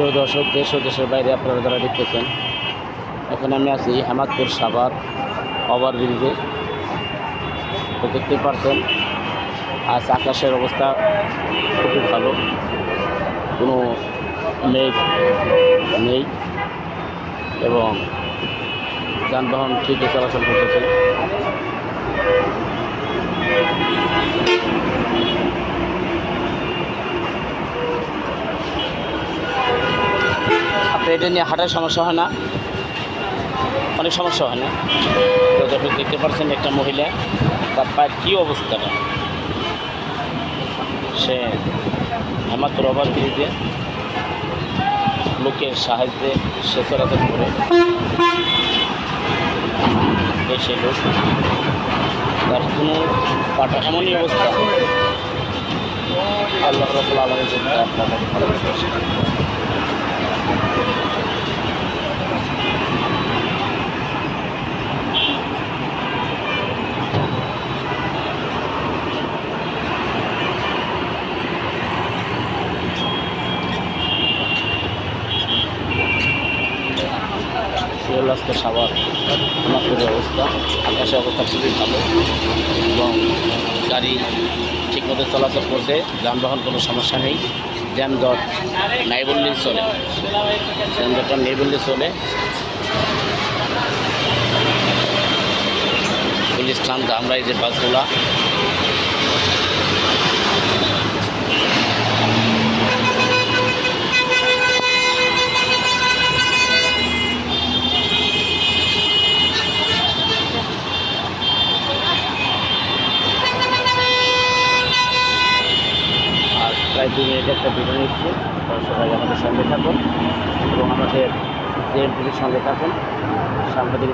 প্রিয় দর্শক, দেশ ও দেশের বাইরে আপনারা যারা দেখতেছেন, এখন আমি আছি হেমাদপুর সাভার ওভার ব্রিজে তো দেখতে পারছেন, আজ আকাশের অবস্থা খুবই ভালো। কোনো মেঘ নেই এবং যানবাহন ঠিকই চলাচল করতেছে। আপনার এটা নিয়ে হাঁটার সমস্যা হয় না। অনেক সমস্যা হয় না। তো যখন দেখতে পাচ্ছেন একটা মহিলা, তার পায়ের কী অবস্থাটা? সে হেমাত্র ওভার ব্রিজে লোকের সাহায্যে সে চলাচল করে। এই সেই লোক, তার কোনো পাটা এমনই অবস্থা। আল্লাহ রবুল আলমের জন্য আপনাদের ভালোবাসা সিরিয়াল আজকে সাবার আমাদের অবস্থা, আকাশের অবস্থা খুবই ভালো। এবং গাড়ি ঠিকমতো চলাচল করছে, যানবাহন কোনো সমস্যা নেই। যানজট নাই বললেই চলে। যানজটটা নেই বললেই চলে। পুলিশ ক্লান্ত আমরা এই যে বাসগুলা প্রায় দু মিনিটের একটা ভিডিও নিচ্ছি। সবাই আমাদের সঙ্গে থাকুন এবং আমাদের জেএনটিভির সঙ্গে থাকুন। সাংবাদিক